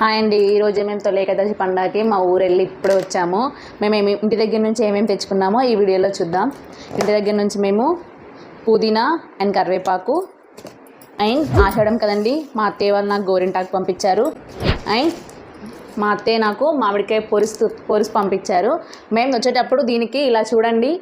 Hi అండి. ఈరోజు మేము తొలి ఏకాదశి పండగకి మా ఊరు వెళ్ళి ఇప్పుడే వచ్చాము. మేము ఏమి ఇంటి దగ్గర నుంచి ఏమేమి తెచ్చుకున్నామో ఈ వీడియోలో చూద్దాం. ఇంటి దగ్గర నుంచి మేము పుదీనా అండ్ కరివేపాకు అండ్ ఆషాఢం కదండి. మా అత్తయ్య వాళ్ళు నాకు గోరింటాకు పంపించారు. అండ్ మా అత్తయ్య నాకు మామిడికాయ పొరుసు పొరుసు పంపించారు. మేము వచ్చేటప్పుడు దీనికి ఇలా చూడండి.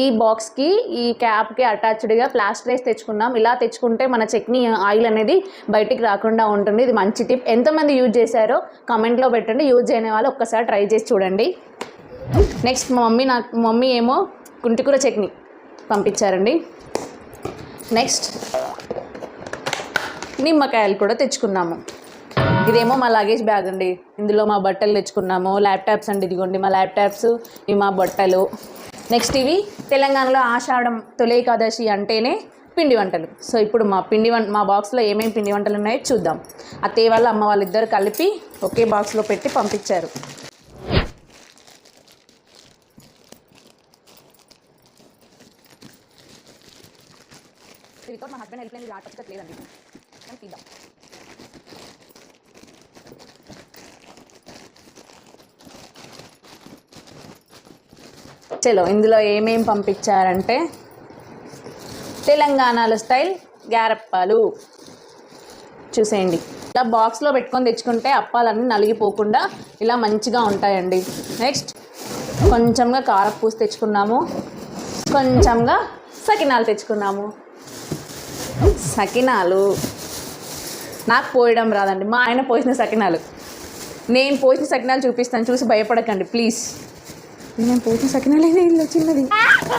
ఈ బాక్స్కి ఈ క్యాప్కి అటాచ్డ్గా ప్లాస్టర్ వేసి తెచ్చుకున్నాం. ఇలా తెచ్చుకుంటే మన చట్నీ ఆయిల్ అనేది బయటికి రాకుండా ఉంటుంది. ఇది మంచి టిప్ ఎంతమంది యూజ్ చేశారో కమెంట్లో పెట్టండి. యూజ్ చేయని వాళ్ళు ఒక్కసారి ట్రై చేసి చూడండి. నెక్స్ట్ మా మమ్మీ నాకు మమ్మీ ఏమో కుంటికూర చట్నీ పంపించారండి. నెక్స్ట్ నిమ్మకాయలు కూడా తెచ్చుకున్నాము. ఇదేమో మా లగేజ్ బ్యాగ్ అండి. ఇందులో మా బట్టలు తెచ్చుకున్నాము. ల్యాప్టాప్స్ అండి. ఇదిగోండి మా ల్యాప్టాప్స్ ఇవి మా బట్టలు. నెక్స్ట్ ఇవి తెలంగాణలో ఆషాఢం తొలి ఏకాదశి అంటేనే పిండి వంటలు. సో ఇప్పుడు మా పిండి వంట మా బాక్స్లో ఏమేమి పిండి వంటలు ఉన్నాయో చూద్దాం. అత్తయ్య వాళ్ళు అమ్మ వాళ్ళిద్దరు కలిపి ఒకే బాక్స్లో పెట్టి పంపించారు. మా హస్బెండ్ వెళ్ళిపోయింది లాట్ లేదండి. తీద్దాం. చలో ఇందులో ఏమేం పంపించారంటే తెలంగాణలో స్టైల్ గ్యారప్పాలు. చూసేయండి. ఇలా బాక్స్లో పెట్టుకొని తెచ్చుకుంటే అప్పాలన్నీ నలిగిపోకుండా ఇలా మంచిగా ఉంటాయండి. నెక్స్ట్ కొంచెంగా కారపూస తెచ్చుకున్నాము. కొంచెంగా సకినాలు తెచ్చుకున్నాము. సకినాలు. నాకు పోయడం రాదండి. మా ఆయన పోసిన సకినాలు. నేను పోసిన సకినాలు చూపిస్తాను. చూసి భయపడకండి. ప్లీజ్. నేను పోసిన సకినాలు ఇల్లు చిన్నది.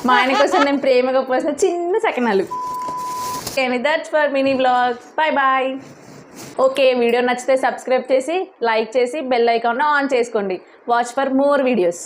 మా ఆయన కోసం నేను ప్రేమగా పోసిన చిన్న సకినాలు. Okay that's for mini blog bye bye okay video నచ్చితే సబ్స్క్రైబ్ చేసి లైక్ చేసి బెల్ ఐకాన్ ఆన్ చేసుకోండి. Watch for more videos